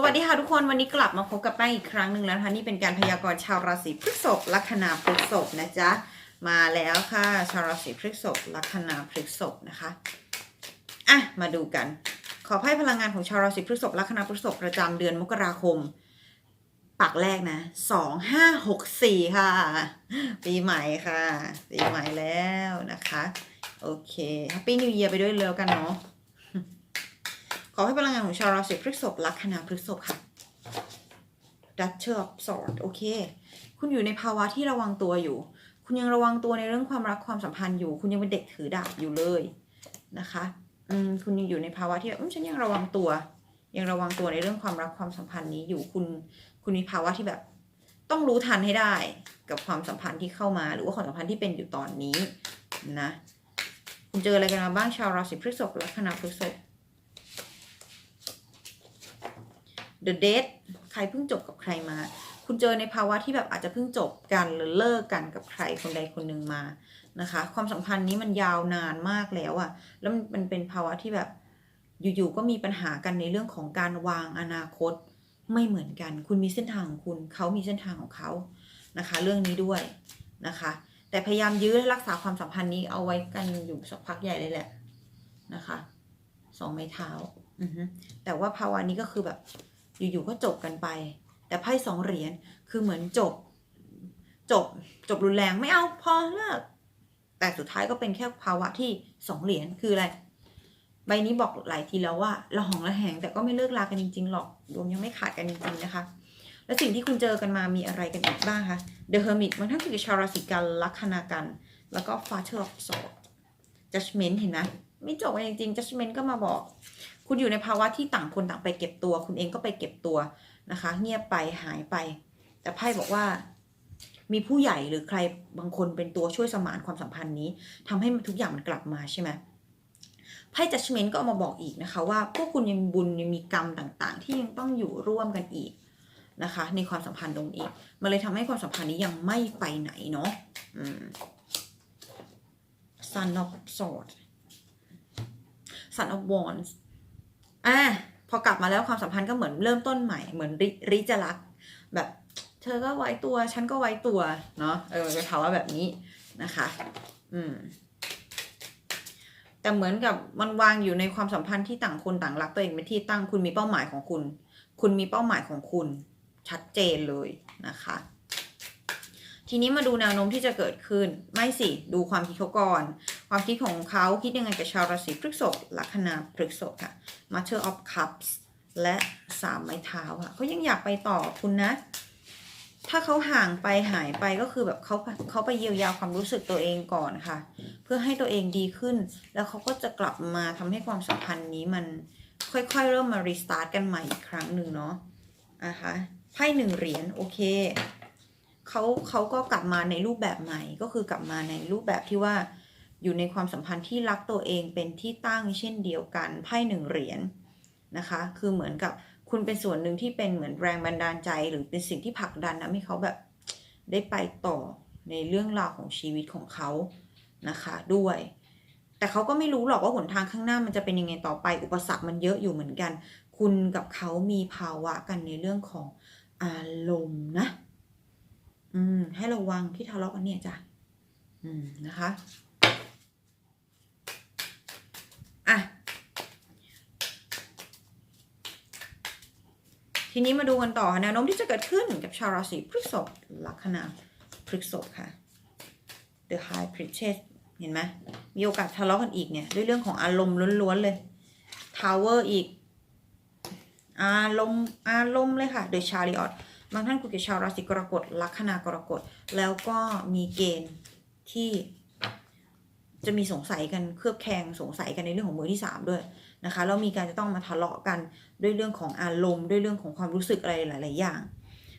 สวัสดีค่ะทุกคนวันนี้กลับมาพบกับแป้งอีกครั้งหนึ่งแล้วนะคะนี่เป็นการพยากรณ์ชาวราศีพฤษภลัคนาพฤษภนะจ๊ะมาแล้วค่ะ ชาวราศีพฤษภลัคนาพฤษภนะคะอะมาดูกัน ขอไพ่พลังงานของชาวราศีพฤษภลัคนาพฤษภประจำเดือนมกราคมปักแรกนะสองห้าหกสี่ค่ะ ปีใหม่ค่ะ ปีใหม่แล้วนะคะ โอเคแฮปปี้นิว e ย r ไปด้วยเร็วกันเนาะ ขอให้พลังงานของชาวราศีพฤษภลัคนาพฤษภค่ะ Duchess of Swords โอเค คุณอยู่ในภาวะที่ระวังตัวอยู่ คุณยังระวังตัวในเรื่องความรักความสัมพันธ์อยู่ คุณยังเป็นเด็กถือดาบอยู่เลยนะคะอืมคุณยังอยู่ในภาวะที่แบบอืมฉันยังระวังตัว ยังระวังตัวในเรื่องความรักความสัมพันธ์นี้อยู่ คุณ คุณมีภาวะที่แบบ ต้องรู้ทันให้ได้ กับความสัมพันธ์ที่เข้ามา หรือว่าความสัมพันธ์ที่เป็นอยู่ตอนนี้นะ คุณเจออะไรกันมาบ้างชาวราศีพฤษภลัคนาพฤษภ The Date ใครเพิ่งจบกับใครมา คุณเจอในภาวะที่แบบอาจจะเพิ่งจบกันหรือเลิกกันกับใครคนใดคนหนึ่งมานะคะ ความสัมพันธ์นี้มันยาวนานมากแล้วอะแล้วมันเป็นภาวะที่แบบอยู่ๆก็มีปัญหากันในเรื่องของการวางอนาคตไม่เหมือนกัน คุณมีเส้นทางของคุณเขามีเส้นทางของเขานะคะ เรื่องนี้ด้วยนะคะ แต่พยายามยื้อรักษาความสัมพันธ์นี้เอาไว้กันอยู่สักพักใหญ่เลยแหละนะคะสองไม้เท้าแต่ว่าภาวะนี้ก็คือแบบ อยู่ๆก็จบกันไป แต่ไพ่สองเหรียญคือเหมือนจบ จบจบรุนแรงไม่เอาพอเลิกแต่สุดท้ายก็เป็นแค่ภาวะที่สองเหรียญคืออะไร ใบนี้บอกหลายทีแล้วว่าระหองระแหงแต่ก็ไม่เลิกลากันจริงๆหรอกดวงยังไม่ขาดกันจริงๆนะคะ และสิ่งที่คุณเจอกันมามีอะไรกันอีกบ้างคะ The Hermit มันทั้งคือชาวราศีกันลัคนากัน แล้วก็ Father of Swords Judgment เห็นไหมไม่จบกันจริงๆ Judgment ก็มาบอก คุณอยู่ในภาวะที่ต่างคนต่างไปเก็บตัว คุณเองก็ไปเก็บตัวนะคะ เงียบไปหายไป แต่ไพ่บอกว่า มีผู้ใหญ่หรือใครบางคนเป็นตัวช่วยสมานความสัมพันธ์นี้ทำให้ทุกอย่างมันกลับมาใช่ไหมไพ่ judgment ก็เอามาบอกอีกนะคะว่าพวกคุณยังบุญยังมีกรรมต่างๆ ที่ยังต้องอยู่ร่วมกันอีกนะคะ ในความสัมพันธ์ตรงนี้มันเลยทำให้ความสัมพันธ์นี้ยังไม่ไปไหนเนาะอืม Sun of Swords Sun of Wands อ่ะพอกลับมาแล้วความสัมพันธ์ก็เหมือนเริ่มต้นใหม่เหมือนริริจะรัก แบบ เธอก็ไว้ตัว ฉันก็ไว้ตัวเนาะเออเป็นภาวะแบบนี้นะคะ อืม แต่เหมือนกับมันวางอยู่ในความสัมพันธ์ที่ต่างคนต่างรักตัวเองเป็นที่ตั้งคุณมีเป้าหมายของคุณ คุณมีเป้าหมายของคุณ ชัดเจนเลยนะคะ ทีนี้มาดูแนวโน้มที่จะเกิดขึ้น ไม่สิดูความคิดเขาก่อน ความคิดของเขาคิดยังไงกับชาวราศีพฤษภลัคนาพฤษภค่ะ Master of Cups และสามไม้เท้าค่ะเขายังอยากไปต่อคุณนะ ถ้าเขาห่างไปหายไปก็คือแบบเขาเขาไปเยียวยาความรู้สึกตัวเองก่อนค่ะ เพื่อให้ตัวเองดีขึ้น แล้วเขาก็จะกลับมาทำให้ความสัมพันธ์นี้มันค่อยๆ เริ่มมารีสตาร์ทกันใหม่อีกครั้งหนึ่งเนาะนะคะไพ่หนึ่งเหรียญโอเค เขาเขาก็กลับมาในรูปแบบใหม่ ก็คือกลับมาในรูปแบบที่ว่า อยู่ในความสัมพันธ์ที่รักตัวเองเป็นที่ตั้งเช่นเดียวกันไพ่หนึ่งเหรียญนะคะ คือเหมือนกับคุณเป็นส่วนหนึ่งที่เป็นเหมือนแรงบันดาลใจ หรือเป็นสิ่งที่ผลักดันนะให้เขาแบบได้ไปต่อในเรื่องราวของชีวิตของเขานะคะด้วย แต่เขาก็ไม่รู้หรอกว่าหนทางข้างหน้ามันจะเป็นยังไงต่อไป อุปสรรคมันเยอะอยู่เหมือนกัน คุณกับเขามีภาวะกันในเรื่องของอารมณ์นะ อืม ให้ระวังที่ทะเลาะกันเนี่ยจ้ะ อืม นะคะ อะ ทีนี้มาดูกันต่อแนวโน้มที่จะเกิดขึ้นกับชาวราศีพฤษภลัคนาพฤษภค่ะ The High Priestess เห็นไหมมีโอกาสทะเลาะกันอีกเนี่ย ด้วยเรื่องของอารมณ์ล้วนๆเลย Tower อีก อารมณ์อารมณ์เลยค่ะ The Chariot บางท่านคุยกับชาวราศีกรกฎลัคนากรกฎแล้วก็มีเกณฑ์ที่จะมีสงสัยกันเครือบแคลงสงสัยกันในเรื่องของมือที่สามด้วยนะคะแล้วมีการจะต้องมาทะเลาะกันด้วยเรื่องของอารมณ์ด้วยเรื่องของความรู้สึกอะไรหลาย ๆ อย่าง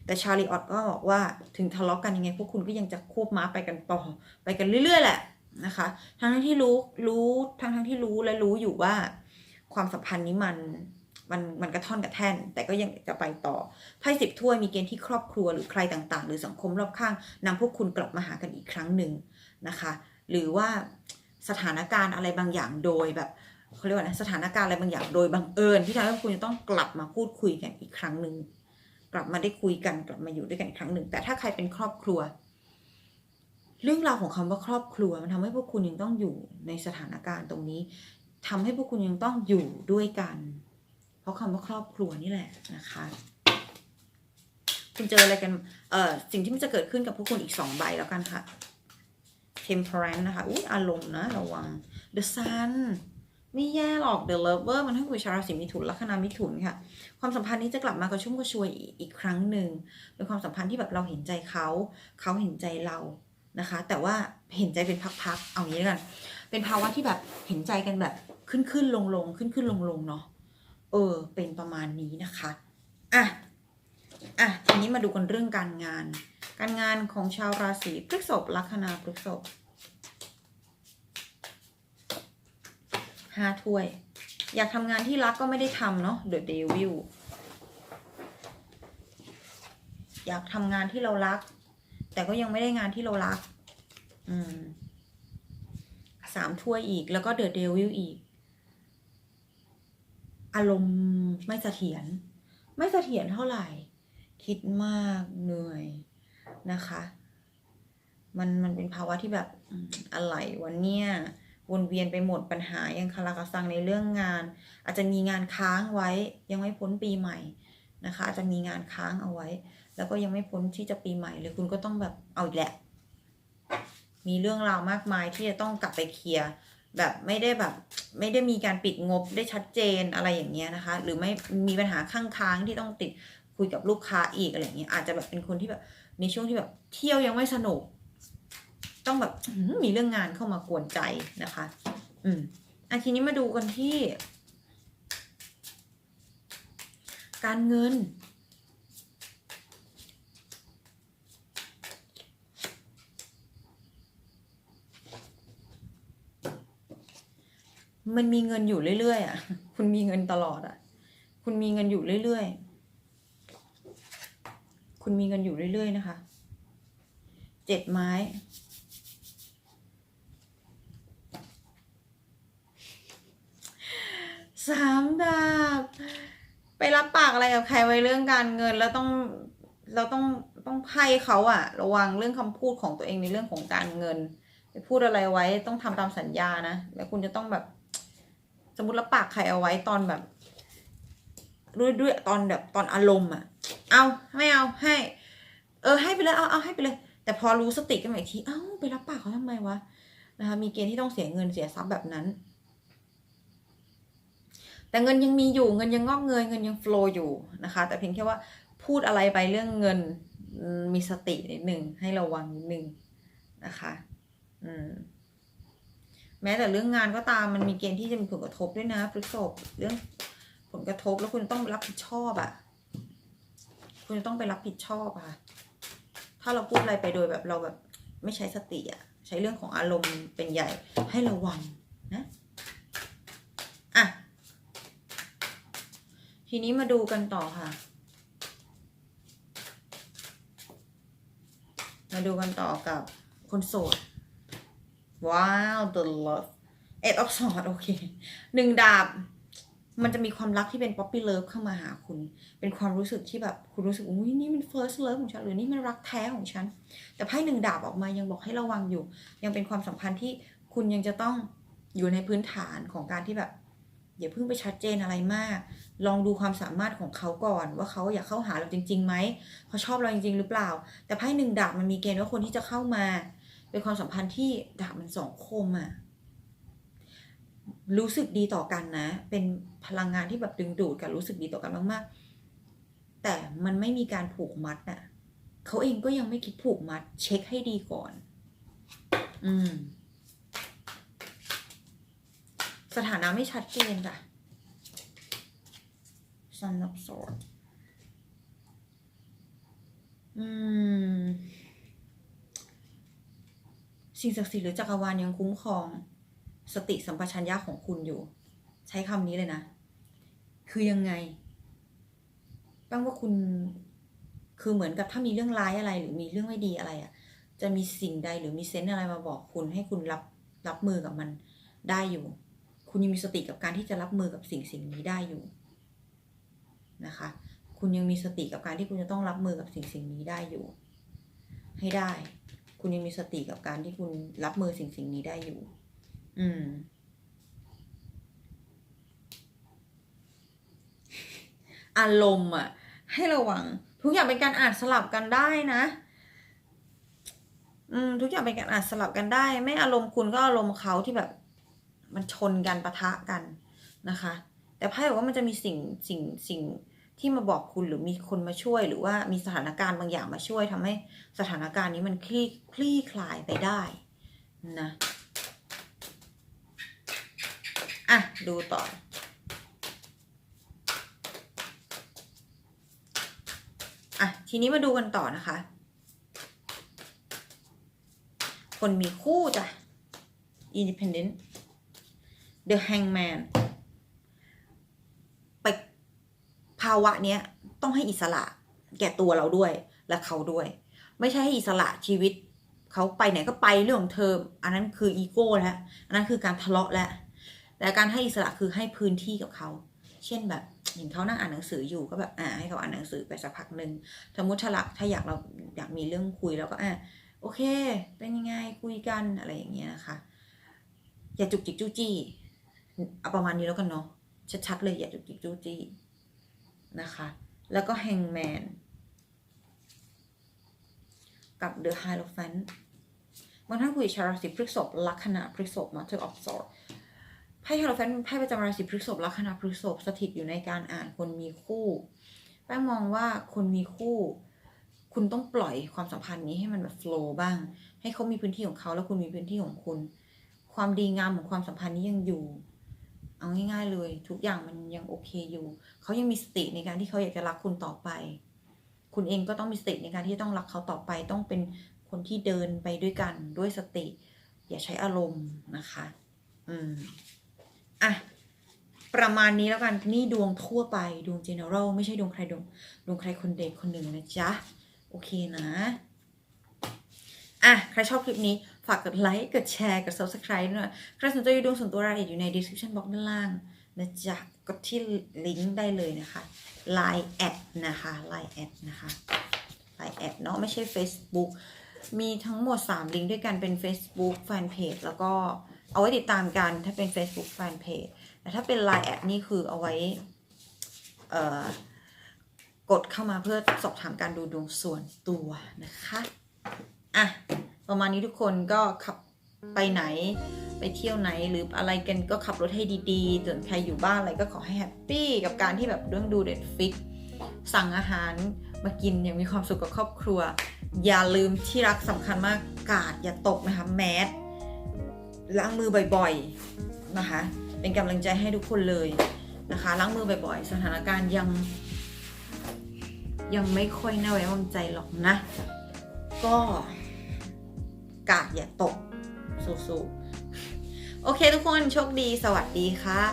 แต่ชาลีออตก็บอกว่าถึงทะเลาะกันยังไงพวกคุณก็ยังจะควบม้าไปกันต่อไปกันเรื่อย ๆ แหละนะคะ ทั้งทั้งที่รู้รู้ทั้งทั้งที่รู้และรู้อยู่ว่าความสัมพันธ์นี้มัน มันมันกระท่อนกระแท่น แต่ก็ยังจะไปต่อไพ่สิบถ้วยมีเกณฑ์ที่ครอบครัวหรือใครต่างๆ หรือสังคมรอบข้างนำพวกคุณกลับมาหากันอีกครั้งหนึ่งนะคะ หรือว่าสถานการณ์อะไรบางอย่างโดยแบบเขาเรียกว่านะสถานการณ์อะไรบางอย่างโดยบังเอิญที่ทำให้คุณจะต้องกลับมาพูดคุยกันอีกครั้งหนึ่งกลับมาได้คุยกันกลับมาอยู่ด้วยกันอีกครั้งหนึ่งแต่ถ้าใครเป็นครอบครัว เรื่องราวของคำว่าครอบครัวมันทำให้พวกคุณยังต้องอยู่ในสถานการณ์ตรงนี้ทำให้พวกคุณยังต้องอยู่ด้วยกัน เพราะคำว่าครอบครัวนี่แหละนะคะ คุณเจออะไรกันเอ่อสิ่งที่มันจะเกิดขึ้นกับพวกคุณอีกสองใบแล้วกันค่ะ temperance นะคะอุ้ยอารมณ์นะระวัง the sun ไม่แย่หรอก the lover มันให้คุณชาวราศีมิถุนลัคนามิถุนค่ะ ความสัมพันธ์นี้จะกลับมากระชุ่มกระชวยอีกอีกครั้งหนึ่งเป็นความสัมพันธ์ที่แบบเราเห็นใจเขา เขาเห็นใจเรานะคะ แต่ว่าเห็นใจเป็นพักๆ เอางี้แล้วกัน เป็นภาวะที่แบบเห็นใจกันแบบขึ้นขึ้นลงลงขึ้นขึ้นลงลงเนาะ เออ เป็นประมาณนี้นะคะ อะ อะ ทีนี้มาดูกันเรื่องการงาน การงานของชาวราศีพฤษภลัคนาพฤษภห้าถ้วย อยากทำงานที่รักก็ไม่ได้ทำเนาะ The Devil อยากทำงานที่เรารัก แต่ก็ยังไม่ได้งานที่เรารัก อืมสามถ้วยอีกแล้วก็ The Devil อีก อารมณ์ไม่เสถียรไม่เสถียรเท่าไหร่ คิดมากเหนื่อยนะคะ มันมันเป็นภาวะที่แบบอะไรวันเนี้ยวนเวียนไปหมดปัญหายังคาราคาซังในเรื่องงาน อาจจะมีงานค้างไว้ยังไม่พ้นปีใหม่นะคะอาจจะมีงานค้างเอาไว้ แล้วก็ยังไม่พ้นที่จะปีใหม่เลยคุณก็ต้องแบบเอาอีกแหละ มีเรื่องราวมากมายที่จะต้องกลับไปเคลียร์ แบบไม่ได้แบบไม่ได้มีการปิดงบได้ชัดเจนอะไรอย่างเงี้ยนะคะ หรือไม่มีปัญหาข้างค้างที่ต้องติดคุยกับลูกค้าอีกอะไรอย่างเงี้ยอาจจะแบบเป็นคนที่แบบในช่วงที่แบบเที่ยวยังไม่สนุก ต้องแบบมีเรื่องงานเข้ามากวนใจนะคะ อืมอันทีนี้มาดูกันที่ การเงิน มันมีเงินอยู่เรื่อยๆอะ คุณมีเงินตลอดอะ คุณมีเงินอยู่เรื่อยๆ คุณมีเงินอยู่เรื่อยๆนะคะ เจ็ดไม้ สามดาบ ไปรับปากอะไรกับใครไว้เรื่องการเงินแล้วต้องเราต้องต้องไพ่เขาอะระวังเรื่องคำพูดของตัวเองในเรื่องของการเงิน ไปพูดอะไรไว้ต้องทำตามสัญญานะ แล้วคุณจะต้องแบบ สมมติรับปากใครเอาไว้ตอนแบบ ด้วยด้วยตอนแบบตอนอารมณ์อะเอาไม่เอาให้ เออให้ไปเลยเอาเอาให้ไปเลย แต่พอรู้สติกันมาอีกทีเอ้าไปรับปากเขาทำไมวะนะคะมีเกณฑ์ที่ต้องเสียเงินเสียทรัพย์แบบนั้น แต่เงินยังมีอยู่เงินยังงอกเงยเงินยังโฟลว์อยู่นะคะ แต่เพียงแค่ว่าพูดอะไรไปเรื่องเงินมีสตินิดหนึ่งให้ระวังนิดหนึ่งนะคะ อืม แม้แต่เรื่องงานก็ตามมันมีเกณฑ์ที่จะมีผลกระทบด้วยนะพฤษภเรื่องผลกระทบแล้วคุณต้องรับผิดชอบอะ่ะ คุณจะต้องไปรับผิดชอบอะค่ะ ถ้าเราพูดอะไรไปโดยแบบเราแบบไม่ใช้สติอะ่ะ ใช้เรื่องของอารมณ์เป็นใหญ่ให้ระวังนะอะทีนี้มาดูกันต่อค่ะ มาดูกันต่อกับคนโสด ว้าว the love eight of swords โอเคหนึ่งดาบ มันจะมีความรักที่เป็น poppy love เข้ามาหาคุณ เป็นความรู้สึกที่แบบคุณรู้สึกอุ้ยนี่มัน first love ของฉันหรือนี่มันรักแท้ของฉัน แต่ไพ่หนึ่งดาบออกมายังบอกให้ระวังอยู่ ยังเป็นความสัมพันธ์ที่คุณยังจะต้องอยู่ในพื้นฐานของการที่แบบอย่าเพิ่งไปชัดเจนอะไรมาก ลองดูความสามารถของเขาก่อน ว่าเขาอยากเข้าหาเราจริงๆไหมเขาชอบเราจริงๆหรือเปล่า แต่ไพ่หนึ่งดาบมันมีเกณฑ์ว่าคนที่จะเข้ามา เป็นความสัมพันธ์ที่ดาบมันสองคมอะ่ะรู้สึกดีต่อกันนะ เป็นพลังงานที่แบบดึงดูดกันรู้สึกดีต่อกันมากๆ แต่มันไม่มีการผูกมัดน่ะเขาเองก็ยังไม่คิดผูกมัด เช็คให้ดีก่อน อืม สถานะไม่ชัดเจนจ้ะ Sun of Swords อืม สิ่งศักดิ์สิทธิ์หรือจักรวาลยังคุ้มครอง สติสัมปชัญญะของคุณอยู่ ใช้คำนี้เลยนะ คือยังไงแป้งว่าคุณคือเหมือนกับถ้ามีเรื่องร้ายอะไร หรือมีเรื่องไม่ดีอะไรอะ่ะ จะมีสิ่งใดหรือมีเซนส์อะไรมาบอกคุณให้คุณรับรับมือกับมันได้อยู่ คุณยังมีสติกับการที่จะรับมือกับสิ่งสิ่งนี้ได้อยู่นะคะ คุณยังมีสติกับการที่คุณจะต้องรับมือกับสิ่งสิ่งนี้ได้อยู่ ให้ได้ คุณยังมีสติกับการที่คุณรับมือสิ่งสิ่งนี้ได้อยู่ อืม อารมณ์อะ ให้ระวัง ทุกอย่างเป็นการอ่านสลับกันได้นะ อืม ทุกอย่างเป็นการอ่านสลับกันได้ ไม่อารมณ์คุณก็อารมณ์เขาที่แบบ มันชนกันปะทะกันนะคะ แต่ไพ่บอกว่ามันจะมีสิ่งสิ่งสิ่ง ที่มาบอกคุณหรือมีคนมาช่วย หรือว่ามีสถานการณ์บางอย่างมาช่วยทำให้สถานการณ์นี้มันคลี่คลี่คลายไปได้นะอะ ดูต่อ อะ ทีนี้มาดูกันต่อนะคะ คนมีคู่จ้ะ independent the hangman ไปภาวะเนี้ยต้องให้อิสระแก่ตัวเราด้วยและเขาด้วย ไม่ใช่ให้อิสระชีวิตเขาไปไหนก็ไปเรื่องเธออันนั้นคืออีโก้แล้วอันนั้นคือการทะเลาะแล้วแต่การให้อิสระคือให้พื้นที่กับเขา เช่นแบบเห็นเขานั่งอ่านหนังสืออยู่ก็แบบอ่าให้เขาอ่านหนังสือไปสักพักหนึ่งสมมติถ้ารักถ้าอยากเราอยากมีเรื่องคุยแล้วก็อ่าโอเค เป็นยังไงคุยกันอะไรอย่างเงี้ยนะคะ อย่าจุกจิกจู้จี้เอาประมาณนี้แล้วกันเนาะชัดๆเลยอย่าจุกจิกจู้จี้ นะคะ แล้วก็ hangman กับ the hierophant บางท่านคุยชาวราศีพฤษภลัคนาพฤษภ master of swords ไพ่ฮาโลแฟนไพ่ประจำราศีพฤษภลัคนาพฤษภสถิตอยู่ในการอ่านคนมีคู่ แป้งมองว่าคนมีคู่ คุณต้องปล่อยความสัมพันธ์นี้ให้มันแบบโฟล์บ้าง ให้เขามีพื้นที่ของเขาแล้วคุณมีพื้นที่ของคุณ ความดีงามของความสัมพันธ์นี้ยังอยู่ เอาง่าย ๆ เลย ทุกอย่างมันยังโอเคอยู่ เขายังมีสติในการที่เขาอยากจะรักคุณต่อไป คุณเองก็ต้องมีสติในการที่ต้องรักเขาต่อไป ต้องเป็นคนที่เดินไปด้วยกันด้วยสติ อย่าใช้อารมณ์นะคะ อืมอะประมาณนี้แล้วกันนี่ดวงทั่วไปดวง general ไม่ใช่ดวงใครดวงดวงใครคนเด็กคนหนึ่งนะจ๊ะ โอเคนะ อะ ใครชอบคลิปนี้ ฝากกดไลค์ กดแชร์ กด subscribe ด้วยใครสนใจดูดวงส่วนตัวรายละเอียดอยู่ใน description box ด้านล่างนะจ๊ะกดที่ลิงก์ได้เลยนะคะ Line แอดนะคะ Line แอดนะคะ Line แอดเนาะไม่ใช่ Facebook มีทั้งหมด 3 ลิงก์ด้วยกันเป็น Facebook Fanpage แล้วก็เอาไว้ติดตามกันถ้าเป็น Facebook Fanpage แต่ถ้าเป็น Line แอดนี่คือเอาไว้เอ่อกดเข้ามาเพื่อสอบถามการดูดวงส่วนตัวนะคะ อะ ประมาณนี้ทุกคนก็ขับไปไหน ไปเที่ยวไหนหรืออะไรกันก็ขับรถให้ดีๆ ส่วนใครอยู่บ้านอะไรก็ขอให้แฮปปี้กับการที่แบบเรื่องดูเด็ดฟิกสั่งอาหารมากินอย่างมีความสุขกับครอบครัว อย่าลืมที่รักสำคัญมากกาดอย่าตกนะคะแมสล้างมือบ่อยๆนะคะ เป็นกำลังใจให้ทุกคนเลยนะคะล้างมือบ่อยๆ สถานการณ์ยัง ยังไม่ค่อยน่าไว้วางใจหรอกนะ ก็ กาดอย่าตกสู้ๆโอเคทุกคนโชคดีสวัสดีค่ะ